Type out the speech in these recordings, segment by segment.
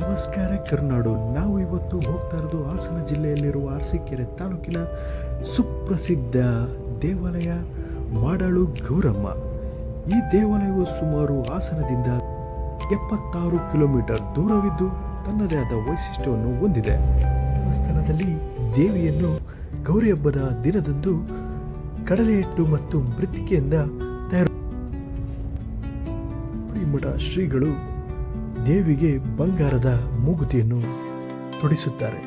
ನಮಸ್ಕಾರ, ಕರ್ನಾಡು. ನಾವು ಇವತ್ತು ಹೋಗ್ತಾ ಇರೋದು ಹಾಸನ ಜಿಲ್ಲೆಯಲ್ಲಿರುವ ಅರಸೀಕೆರೆ ತಾಲೂಕಿನ ಸುಪ್ರಸಿದ್ಧ ದೇವಾಲಯ ಮಾಡಾಳು ಗೌರಮ್ಮ. ಈ ದೇವಾಲಯವು ಸುಮಾರು ಹಾಸನದಿಂದ ಎಪ್ಪತ್ತಾರು ಕಿಲೋಮೀಟರ್ ದೂರವಿದ್ದು ತನ್ನದೇ ಆದ ವೈಶಿಷ್ಟ್ಯವನ್ನು ಹೊಂದಿದೆ. ಸ್ಥಳದಲ್ಲಿ ದೇವಿಯನ್ನು ಗೌರಿ ಹಬ್ಬದ ದಿನದಂದು ಕಡಲೆ ಹಿಟ್ಟು ಮತ್ತು ಮೃತ್ತಿಕೆಯಿಂದ ತಯಾರು ಮಠ ಶ್ರೀಗಳು ದೇವಿಗೆ ಬಂಗಾರದ ಮೂಗುತಿಯನ್ನು ತೊಡಿಸುತ್ತಾರೆ.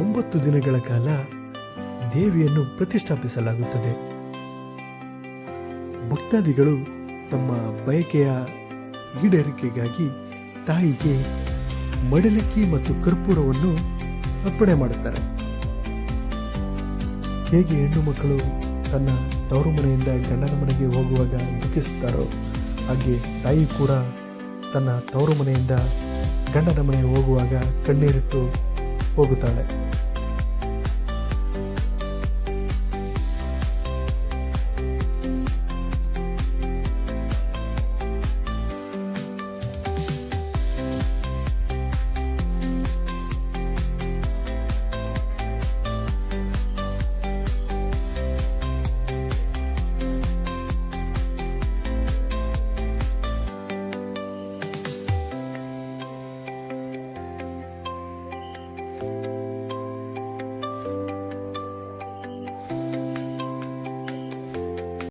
ಒಂಬತ್ತು ದಿನಗಳ ಕಾಲ ದೇವಿಯನ್ನು ಪ್ರತಿಷ್ಠಾಪಿಸಲಾಗುತ್ತದೆ. ಭಕ್ತಾದಿಗಳು ತಮ್ಮ ಬಯಕೆಯ ಈಡೇರಿಕೆಗಾಗಿ ತಾಯಿಗೆ ಮಡಲಕ್ಕಿ ಮತ್ತು ಕರ್ಪೂರವನ್ನು ಅರ್ಪಣೆ ಮಾಡುತ್ತಾರೆ. ಹೇಗೆ ಹೆಣ್ಣು ಮಕ್ಕಳು ತನ್ನ ತವರು ಮನೆಯಿಂದ ಗಂಡನ ಮನೆಗೆ ಹೋಗುವಾಗ ದುಃಖಿಸುತ್ತಾರೋ ಹಾಗೆ ತಾಯಿ ಕೂಡ ತನ್ನ ತವರು ಮನೆಯಿಂದ ಗಂಡನ ಮನೆಗೆ ಹೋಗುವಾಗ ಕಣ್ಣೀರಿಟ್ಟು ಹೋಗುತ್ತಾಳೆ.